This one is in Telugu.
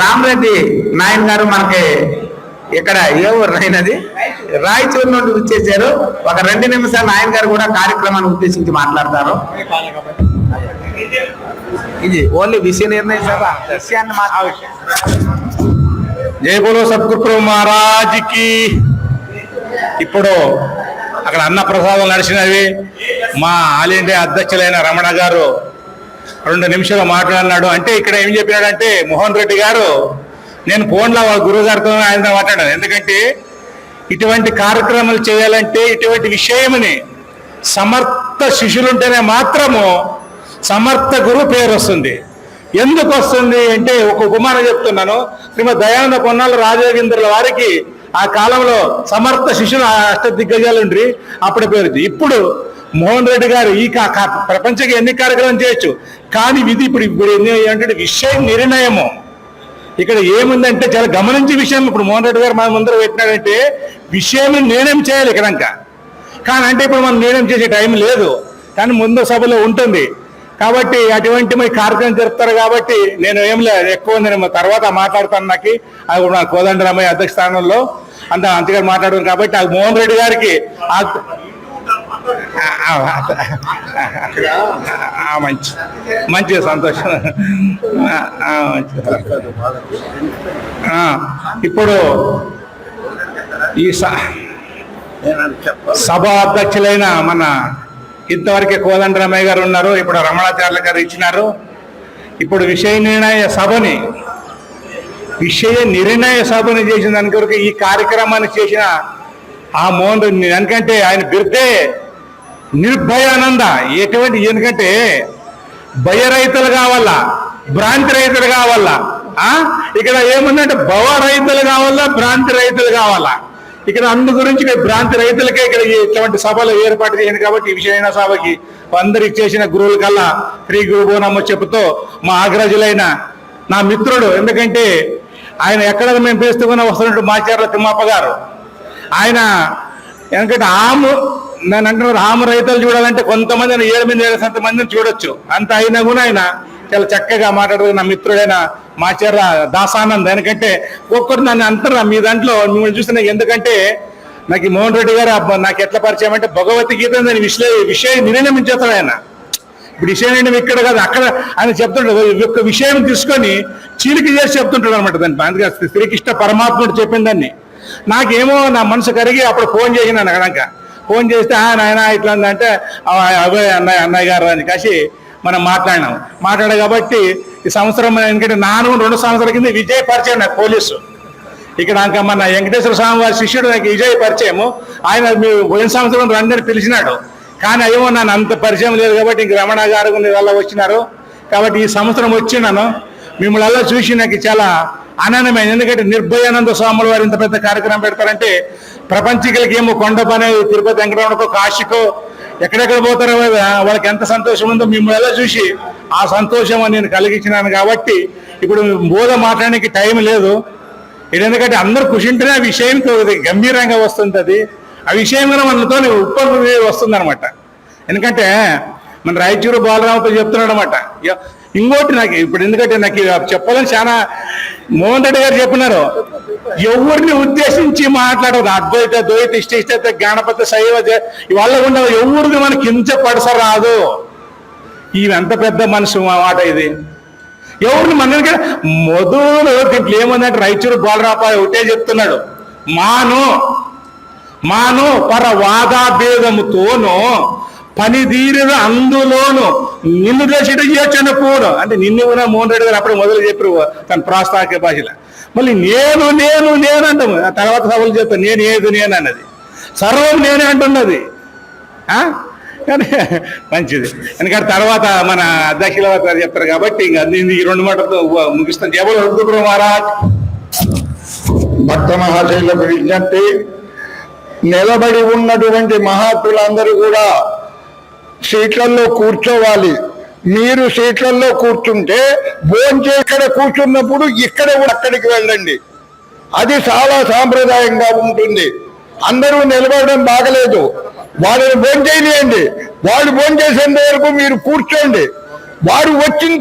రామరెడ్డి నాయన్ గారు మనకి ఇక్కడ ఏ ఊరు నాయనది రాయచూరు నుండి వచ్చేసారు. ఒక రెండు నిమిషాలు నాయన్ గారు కూడా కార్యక్రమాన్ని ఉద్దేశించి మాట్లాడతారు. ఇది ఓన్లీ విషయ నిర్ణయ సభ విషయాన్ని జై బోలో సద్గురు మహారాజ్కి. ఇప్పుడు అక్కడ అన్న ప్రసాదం నడిచినవి మా ఆల్ ఇండియా అధ్యక్షులైన రమణ గారు రెండు నిమిషాలు మాట్లాడినాడు. అంటే ఇక్కడ ఏం చెప్పినాడంటే మోహన్ రెడ్డి గారు నేను ఫోన్లో వాళ్ళ గురువు గారితో ఆయన మాట్లాడాను. ఎందుకంటే ఇటువంటి కార్యక్రమాలు చేయాలంటే ఇటువంటి విషయమని సమర్థ శిష్యులుంటేనే మాత్రము సమర్థ గురువు పేరు వస్తుంది. ఎందుకు వస్తుంది అంటే ఒక ఉపమానం చెప్తున్నాను. శ్రీమద్ దయానంద కొన్నాళ్ళు రాజేంద్రుల వారికి ఆ కాలంలో సమర్థ శిష్యులు అష్ట దిగ్గజాలుండ్రి అప్పుడు పేరుది. ఇప్పుడు మోహన్ రెడ్డి గారు ఈ కా- ప్రపంచకి ఎన్ని కార్యక్రమం చేయొచ్చు? కానీ ఇది ఇప్పుడు ఇప్పుడు ఏంటంటే విషయం నిర్ణయము. ఇక్కడ ఏముందంటే చాలా గమనించే విషయం ఇప్పుడు మోహన్ రెడ్డి గారు మన ముందర పెట్టినాడంటే విషయం నిర్ణయం చేయాలి ఇక్కడ కానీ అంటే ఇప్పుడు మనం నిర్ణయం చేసే టైం లేదు. కానీ ముందు సభలో ఉంటుంది. కాబట్టి అటువంటి మరి కార్యక్రమం జరుపుతారు కాబట్టి నేను ఏం లేదు ఎక్కువ ఉంది నేను తర్వాత మాట్లాడతాను నాకు. అది కూడా నా కోదండరామయ్య అధ్యక్ష స్థానంలో. అంత అంతగా మాట్లాడాను కాబట్టి అది మోహన్ రెడ్డి గారికి మంచి మంచి సంతోషం ఇప్పుడు ఈ స- సభ అధ్యక్షులైన మన ఇంతవరకే కోదండరామయ్య గారు ఉన్నారు. ఇప్పుడు రమణాచార్య గారు ఇచ్చినారు. ఇప్పుడు విషయ నిర్ణయ సభని విషయ నిర్ణయ సభని చేసిన దాని కొరకు ఈ కార్యక్రమాన్ని చేసిన ఆ మోహన్ రెడ్డి ఎందుకంటే ఆయన బిర్దే నిర్భయానంద. ఎటువంటి ఎందుకంటే భయ రైతులు కావాలా భ్రాంతి రైతులు కావాలా ఇక్కడ ఏముందంటే భవ రైతులు కావాలా భ్రాంతి రైతులు కావాలా. ఇక్కడ అందు గురించి భ్రాంతి రైతులకే ఇక్కడ ఇటువంటి సభలు ఏర్పాటు చేయండి కాబట్టి ఈ విషయమైన సభకి అందరికి చేసిన గురువుల కల్లా శ్రీ గురు బోనమ్మ చెప్పుతో మా ఆగ్రజులైన నా మిత్రుడు. ఎందుకంటే ఆయన ఎక్కడ మేము పేస్తుకున్న వస్తున్నట్టు మాచార్ల తిమ్మప్ప గారు. ఆయన ఎందుకంటే ఆము నేను అంటున్నారు ఆము రైతులు చూడాలంటే కొంతమంది ఏడు మంది ఏడు సంత మందిని చూడొచ్చు. అంత అయినా కూడా ఆయన చాలా చక్కగా మాట్లాడుతున్న నా మిత్రుడైన మాచర్ల దాసానంద్. ఎందుకంటే ఒక్కరు నన్ను అంటారు మీ దాంట్లో మిమ్మల్ని చూస్తున్నా ఎందుకంటే నాకు ఈ మోహన్ రెడ్డి గారు అబ్బా నాకు ఎట్లా పరిచయం అంటే భగవద్గీత దాని విశ్లే విషయం నిర్ణయించేస్తాడు ఆయన. ఇప్పుడు విషయం ఏంటి ఇక్కడ కాదు అక్కడ ఆయన చెప్తుంటాడు యొక్క విషయం తీసుకొని చీలిక చేసి చెప్తుంటాడు అనమాట దాన్ని. అందుకే శ్రీకృష్ణ పరమాత్ముడు చెప్పిన దాన్ని. నాకేమో నా మనసు కరిగి అప్పుడు ఫోన్ చేసినాను అక్కడ ఫోన్ చేస్తే ఆ నాయన ఇట్లా అంటే అవే అన్నయ్య అన్నయ్య గారు అని కాసి మనం మాట్లాడినాం. మాట్లాడే కాబట్టి ఈ సంవత్సరం ఎందుకంటే నాను రెండు సంవత్సరాల కింద విజయ్ పరిచయం నాకు పోలీసు. ఇక్కడ ఇంకా మన వెంకటేశ్వర స్వామి వారి శిష్యుడు నాకు విజయ్ పరిచయము ఆయన మీరు పోయిన సంవత్సరం రండి పిలిచినాడు. కానీ అయ్యో నన్ను అంత పరిచయం లేదు కాబట్టి ఇంక రమణ గారు వాళ్ళ వచ్చినారు. కాబట్టి ఈ సంవత్సరం వచ్చినాను. మిమ్మల్ని అలా చూసి నాకు చాలా ఆనందమైంది. ఎందుకంటే నిర్భయానంద స్వాముల వారు ఇంత పెద్ద కార్యక్రమం పెడతారంటే ప్రపంచికులకి ఏమో కొండ పని తిరుపతి వెంకటరమణకో కాశీకో ఎక్కడెక్కడ పోతారో వాళ్ళకి ఎంత సంతోషం ఉందో మిమ్మల్ని ఎలా చూసి ఆ సంతోషం నేను కలిగించినాను కాబట్టి ఇప్పుడు బోధ మాట్లాడడానికి టైం లేదు. ఇది ఎందుకంటే అందరు కుషింటేనే ఆ విషయం గంభీరంగా వస్తుంది అది ఆ విషయం కూడా మనతో ఉప్పొంగి వస్తుంది అనమాట ఎందుకంటే మన రాయచూరు బాలరావుతో చెప్తున్నాడు అనమాట ఇంకోటి నాకు ఇప్పుడు ఎందుకంటే నాకు చెప్పాలని చాలా మోహన్ రెడ్డి గారు చెప్పినారు. ఎవరిని ఉద్దేశించి మాట్లాడదు. అద్వైత ద్వైత ఇష్ట ఇష్ట గణపతి శైవ ఇవాళ ఉండదు ఎవరిని మనకి కించపడస రాదు. ఇవి పెద్ద మనసు మాట ఇది. ఎవరిని మనకి మొదలు దీంట్లో ఏముందంటే రైచూరు బాలరాపాయ ఒకటే చెప్తున్నాడు. మాను మాను పర వాదాభేదముతోను పనిదీరిన అందులోను నిన్ను దశట చేయొచ్చన్న పోను అంటే నిన్ను కూడా మోహన్ రెడ్డి గారు అప్పుడు మొదలు చెప్పారు తన ప్రాస్తావిక భాషలో. మళ్ళీ నేను నేను నేను అంటాము. ఆ తర్వాత సభలు చెప్తాను నేను ఏది నేను అన్నది. సర్వం నేనే అంటున్నది. ఆ? కానీ మంచిది. ఎందుకంటే తర్వాత మన అధ్యక్షుల గారు చెప్తారు కాబట్టి ఇంకా ఈ రెండు మాటలతో ముగిస్తాను. జబల్ హద్దుకురు మహారాజ్. భక్త మహాశైలకు విజ్ఞప్తి. నిలబడి ఉన్నటువంటి మహాత్ములందరూ కూడా సీట్లలో కూర్చోవాలి. మీరు సీట్లలో కూర్చుంటే భోంచే ఇక్కడ కూర్చున్నప్పుడు ఇక్కడ కూడా అక్కడికి వెళ్ళండి. అది చాలా సాంప్రదాయంగా ఉంటుంది. అందరూ నిలబడడం బాగలేదు. వాళ్ళని భోంచేయండి వాళ్ళు భోంచేసేంత వరకు మీరు కూర్చోండి. వారు వచ్చిన